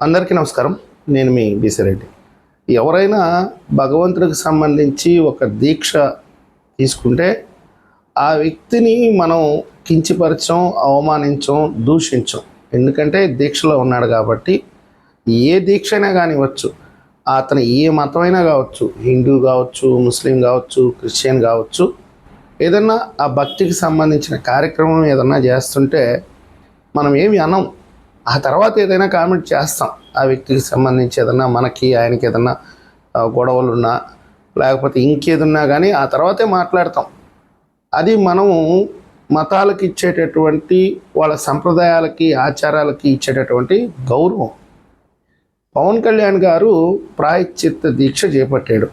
అందరికీ నమస్కారం. నేను మీ బీసిరెడ్డి ఎవరైనా భగవంతుడికి సంబంధించి ఒక దీక్ష తీసుకుంటే ఆ వ్యక్తిని మనం కించిపరచం అవమానించం దూషించం. ఎందుకంటే దీక్షలో ఉన్నాడు కాబట్టి ఏ దీక్ష అయినా కానివ్వచ్చు అతను ఏ మతమైనా కావచ్చు హిందూ కావచ్చు ముస్లిం కావచ్చు క్రిస్టియన్ కావచ్చు ఏదన్నా ఆ భక్తికి సంబంధించిన కార్యక్రమం ఏదన్నా చేస్తుంటే మనం ఏమి అనం ఆ తర్వాత ఏదైనా కామెంట్ చేస్తాం. ఆ వ్యక్తికి సంబంధించి ఏదన్నా మనకి ఆయనకి ఏదన్నా గొడవలు ఉన్నా లేకపోతే ఇంకేదన్నా కానీ ఆ తర్వాతే మాట్లాడతాం. అది మనము మతాలకు ఇచ్చేటటువంటి వాళ్ళ సంప్రదాయాలకి ఆచారాలకి ఇచ్చేటటువంటి గౌరవం. పవన్ కళ్యాణ్ గారు ప్రాయశ్చిత్త దీక్ష చేపట్టాడు.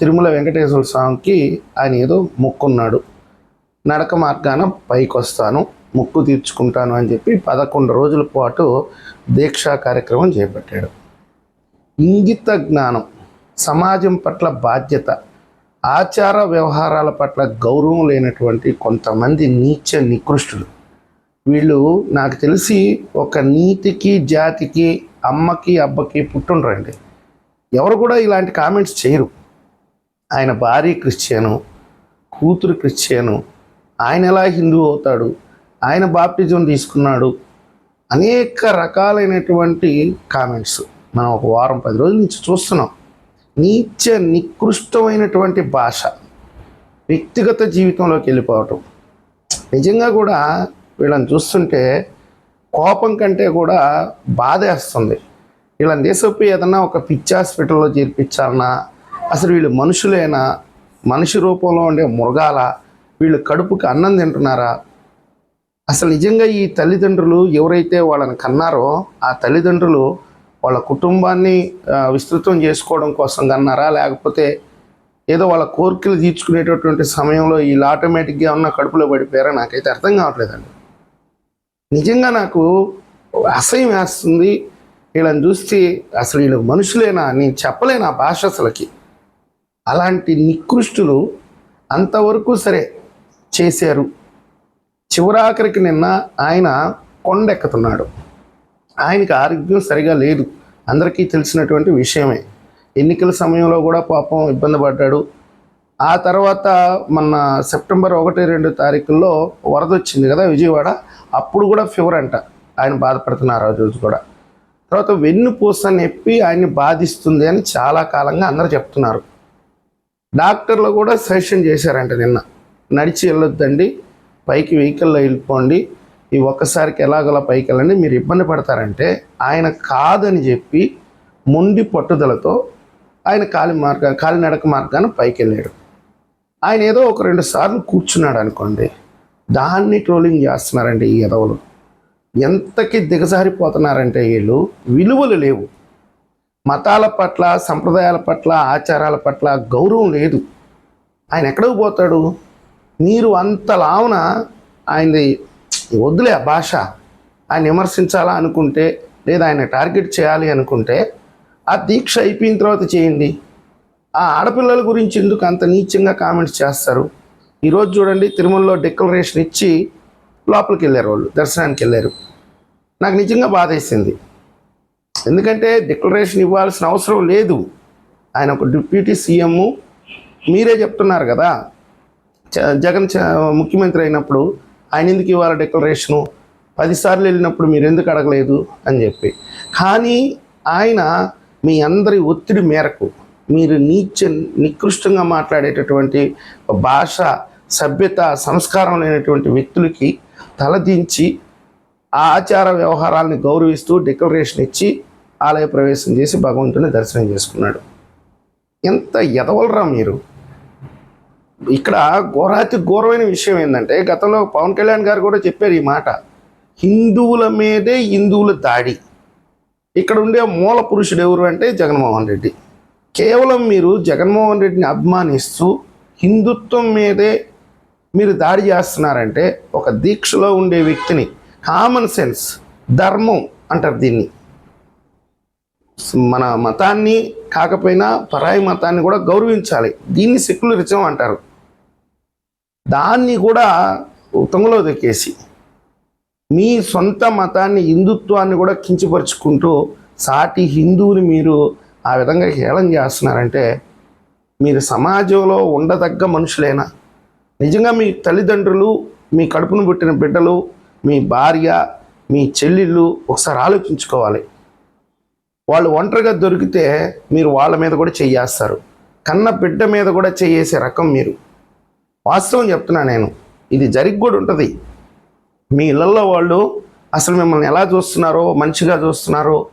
తిరుమల వెంకటేశ్వర స్వామికి ఆయన ఏదో మొక్కున్నాడు. నడక మార్గాన పైకి వస్తాను ముక్కు తీర్చుకుంటాను అని చెప్పి పదకొండు రోజుల పాటు దీక్షా కార్యక్రమం చేపట్టాడు. ఇంగిత జ్ఞానం సమాజం పట్ల బాధ్యత ఆచార వ్యవహారాల పట్ల గౌరవం లేనటువంటి కొంతమంది నీచ నికృష్టులు. వీళ్ళు నాకు తెలిసి ఒక నీతికి జాతికి అమ్మకి అబ్బకి పుట్టుండ్రండి. ఎవరు కూడా ఇలాంటి కామెంట్స్ చేయరు. ఆయన భార్య క్రిస్టియను కూతురు క్రిస్టియను ఆయన ఎలా హిందూ అవుతాడు ఆయన బాప్టిజం తీసుకున్నాడు. అనేక రకాలైనటువంటి కామెంట్స్. మనం ఒక వారం పది రోజుల నుంచి చూస్తున్నాం. నీచ నికృష్టమైనటువంటి భాష. వ్యక్తిగత జీవితంలోకి వెళ్ళిపోవటం. నిజంగా కూడా వీళ్ళని చూస్తుంటే కోపం కంటే కూడా బాధేస్తుంది వీళ్ళని దేశపు ఏదన్నా ఒక పిచ్చి హాస్పిటల్లో చేర్పించాలన్నా అసలు వీళ్ళు మనుషులేనా? మనిషి రూపంలో ఉండే మృగాల? వీళ్ళు కడుపుకి అన్నం తింటున్నారా? అసలు నిజంగా ఈ తల్లిదండ్రులు ఎవరైతే వాళ్ళని కన్నారో ఆ తల్లిదండ్రులు వాళ్ళ కుటుంబాన్ని విస్తృతం చేసుకోవడం కోసం కన్నారా? లేకపోతే ఏదో వాళ్ళ కోరికలు తీర్చుకునేటటువంటి సమయంలో వీళ్ళు ఆటోమేటిక్గా ఉన్న కడుపులో పడిపోయారా? నాకైతే అర్థం కావట్లేదండి. నిజంగా నాకు అసహ్యం వేస్తుంది వీళ్ళని చూస్తే అసలు వీళ్ళు మనుషులేనా? నేను చెప్పలేను ఆ భాష అసలుకి. అలాంటి నికృష్టులు అంతవరకు సరే చేశారు. చివరాఖరికి నిన్న ఆయన కొండెక్కుతున్నాడు. ఆయనకి ఆరోగ్యం సరిగా లేదు. అందరికీ తెలిసినటువంటి విషయమే. ఎన్నికల సమయంలో కూడా పాపం ఇబ్బంది పడ్డాడు. ఆ తర్వాత మన సెప్టెంబర్ ఒకటి రెండు తారీఖుల్లో వరద వచ్చింది కదా విజయవాడ. అప్పుడు కూడా ఫీవర్ అంట. ఆయన బాధపడుతున్నారు ఆ రోజు కూడా. తర్వాత వెన్నుపూస నొప్పి ఆయన్ని బాధిస్తుంది అని చాలా కాలంగా అందరూ చెప్తున్నారు. డాక్టర్లు కూడా సజెషన్ చేశారంట నిన్న. నడిచి వెళ్ళొద్దండి. పైకి వెహికల్లో వెళ్ళిపోండి. ఈ ఒక్కసారికి ఎలాగోలా పైకి వెళ్ళండి మీరు ఇబ్బంది పడతారంటే ఆయన కాదని చెప్పి మొండి పట్టుదలతో ఆయన కాలి మార్గ కాలినడక మార్గాన పైకి వెళ్ళాడు ఆయన ఏదో ఒక రెండు సార్లు కూర్చున్నాడు అనుకోండి. దాన్ని ట్రోలింగ్ చేస్తున్నారండి ఈ ఎదవలు ఎంతకి దిగజారిపోతున్నారంటే వీళ్ళు విలువలు లేవు. మతాల పట్ల సంప్రదాయాల పట్ల ఆచారాల పట్ల గౌరవం లేదు. ఆయన ఎక్కడికి పోతాడు? మీరు అంత లావున ఆయనది వద్దులే ఆ భాష. ఆయన విమర్శించాలా అనుకుంటే లేదా ఆయన టార్గెట్ చేయాలి అనుకుంటే ఆ దీక్ష అయిపోయిన తర్వాత చేయండి. ఆ ఆడపిల్లల గురించి ఎందుకు అంత నీచంగా కామెంట్స్ చేస్తారు? ఈరోజు చూడండి తిరుమలలో డిక్లరేషన్ ఇచ్చి లోపలికి వెళ్ళారు వాళ్ళు దర్శనానికి వెళ్ళారు. నాకు నిజంగా బాధేసింది ఎందుకంటే డిక్లరేషన్ ఇవ్వాల్సిన అవసరం లేదు. ఆయన ఒక డిప్యూటీ సీఎం మీరే చెప్తున్నారు కదా. జగన్ చ- ముఖ్యమంత్రి అయినప్పుడు ఆయన ఎందుకు ఇవాళ డిక్లరేషను పదిసార్లు వెళ్ళినప్పుడు మీరు ఎందుకు అడగలేదు అని చెప్పి. కానీ ఆయన మీ అందరి ఒత్తిడి మేరకు మీరు నీచ నికృష్టంగా మాట్లాడేటటువంటి భాష సభ్యత సంస్కారం లేనటువంటి వ్యక్తులకి తలదించి ఆ ఆచార వ్యవహారాలని గౌరవిస్తూ డిక్లరేషన్ ఇచ్చి ఆలయ ప్రవేశం చేసి భగవంతుని దర్శనం చేసుకున్నాడు. ఎంత ఎదవలరా మీరు? ఇక్కడ ఘోరాతి ఘోరమైన విషయం ఏంటంటే గతంలో పవన్ కళ్యాణ్ గారు కూడా చెప్పారు ఈ మాట. హిందువుల మీదే హిందువుల దాడి. ఇక్కడ ఉండే మూల పురుషుడు ఎవరు అంటే జగన్మోహన్ రెడ్డి. కేవలం మీరు జగన్మోహన్ రెడ్డిని అభిమానిస్తూ హిందుత్వం మీదే మీరు దాడి చేస్తున్నారంటే ఒక దీక్షలో ఉండే వ్యక్తిని కామన్ సెన్స్ ధర్మం అంటారు దీన్ని. మన మతాన్ని కాకపోయినా పరాయి మతాన్ని కూడా గౌరవించాలి. దీన్ని సెక్యులరిజం అంటారు. దాన్ని కూడా ఉత్తమంలో దొక్కేసి మీ సొంత మతాన్ని హిందుత్వాన్ని కూడా కించపరుచుకుంటూ సాటి హిందువుని మీరు ఆ విధంగా హేళన చేస్తున్నారంటే మీరు సమాజంలో ఉండదగ్గ మనుషులేనా? నిజంగా మీ తల్లిదండ్రులు మీ కడుపును పుట్టిన బిడ్డలు మీ భార్య మీ చెల్లెళ్ళు ఒకసారి ఆలోచించుకోవాలి. వాళ్ళు ఒంటరిగా దొరికితే మీరు వాళ్ళ మీద కూడా చెయ్యేస్తారు కన్న బిడ్డ మీద కూడా చేయేసే రకం మీరు. వాస్తవం చెప్తున్నా నేను. ఇది జరిగి కూడా ఉంటుంది. మీ ఇళ్ళల్లో వాళ్ళు అసలు మిమ్మల్ని ఎలా చూస్తున్నారో మంచిగా చూస్తున్నారో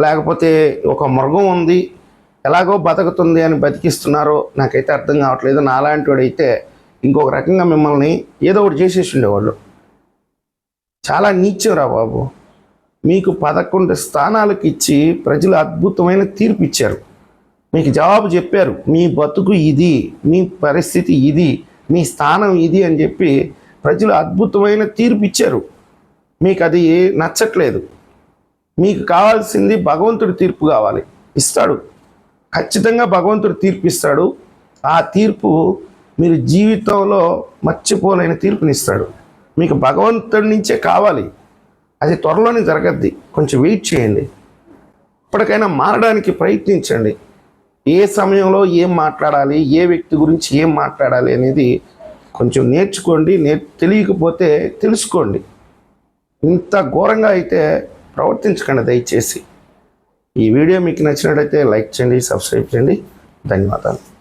లేకపోతే ఒక మృగం ఉంది ఎలాగో బతుకుతుంది అని బతికిస్తున్నారో నాకైతే అర్థం కావట్లేదు. నాలాంటి వాడైతే ఇంకొక రకంగా మిమ్మల్ని ఏదో ఒకటి చేసేసి ఉండేవాళ్ళు. చాలా నీచం రా బాబు. మీకు పదకొండు స్థానాలకు ఇచ్చి ప్రజలు అద్భుతమైన తీర్పు ఇచ్చారు. మీకు జవాబు చెప్పారు మీ బతుకు ఇది మీ పరిస్థితి ఇది మీ స్థానం ఇది అని చెప్పి ప్రజలు అద్భుతమైన తీర్పు ఇచ్చారు. మీకు అది నచ్చట్లేదు. మీకు కావాల్సింది భగవంతుడి తీర్పు కావాలి. ఇస్తాడు. ఖచ్చితంగా భగవంతుడు తీర్పు ఇస్తాడు. ఆ తీర్పు మీరు జీవితంలో మర్చిపోలేని తీర్పునిస్తాడు మీకు భగవంతుడి నుంచే కావాలి. అది త్వరలోనే జరగద్ది. కొంచెం వెయిట్ చేయండి. ఇప్పటికైనా మారడానికి ప్రయత్నించండి. ఏ సమయంలో ఏం మాట్లాడాలి ఏ వ్యక్తి గురించి ఏం మాట్లాడాలి అనేది కొంచెం నేర్చుకోండి. నే తెలియకపోతే తెలుసుకోండి. ఇంత ఘోరంగా అయితే ప్రవర్తించకండి దయచేసి. ఈ వీడియో మీకు నచ్చినట్లయితే లైక్ చేయండి సబ్స్క్రైబ్ చేయండి. ధన్యవాదాలు.